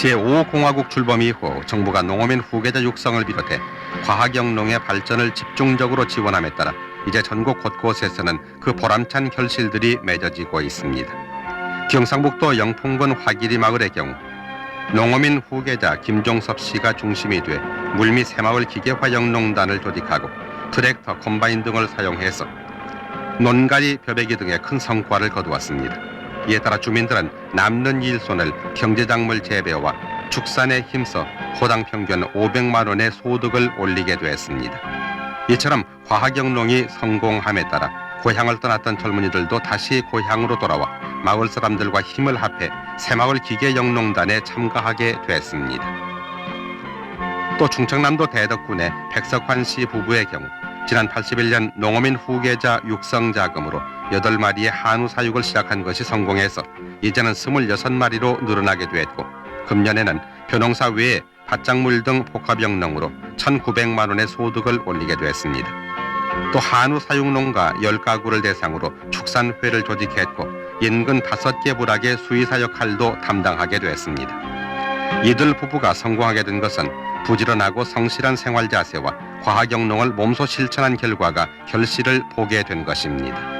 제5공화국 출범 이후 정부가 농어민 후계자 육성을 비롯해 과학영농의 발전을 집중적으로 지원함에 따라 이제 전국 곳곳에서는 그 보람찬 결실들이 맺어지고 있습니다. 경상북도 영풍군 화기리 마을의 경우 농어민 후계자 김종섭 씨가 중심이 돼 물미 새마을 기계화 영농단을 조직하고 트랙터, 콤바인 등을 사용해서 논가리, 벼베기 등의 큰 성과를 거두었습니다. 이에 따라 주민들은 남는 일손을 경제작물 재배와 축산에 힘써 호당 평균 500만 원의 소득을 올리게 되었습니다. 이처럼 화학영농이 성공함에 따라 고향을 떠났던 젊은이들도 다시 고향으로 돌아와 마을 사람들과 힘을 합해 새마을 기계영농단에 참가하게 됐습니다. 또 충청남도 대덕군의 백석환 씨 부부의 경우 지난 81년 농어민 후계자 육성 자금으로 8마리의 한우 사육을 시작한 것이 성공해서 이제는 26마리로 늘어나게 됐고 금년에는 벼농사 외에 밭작물 등 복합영농으로 1,900만 원의 소득을 올리게 됐습니다. 또 한우 사육농가 10가구를 대상으로 축산회를 조직했고 인근 5개 부락의 수의사 역할도 담당하게 됐습니다. 이들 부부가 성공하게 된 것은 부지런하고 성실한 생활 자세와 과학영농을 몸소 실천한 결과가 결실을 보게 된 것입니다.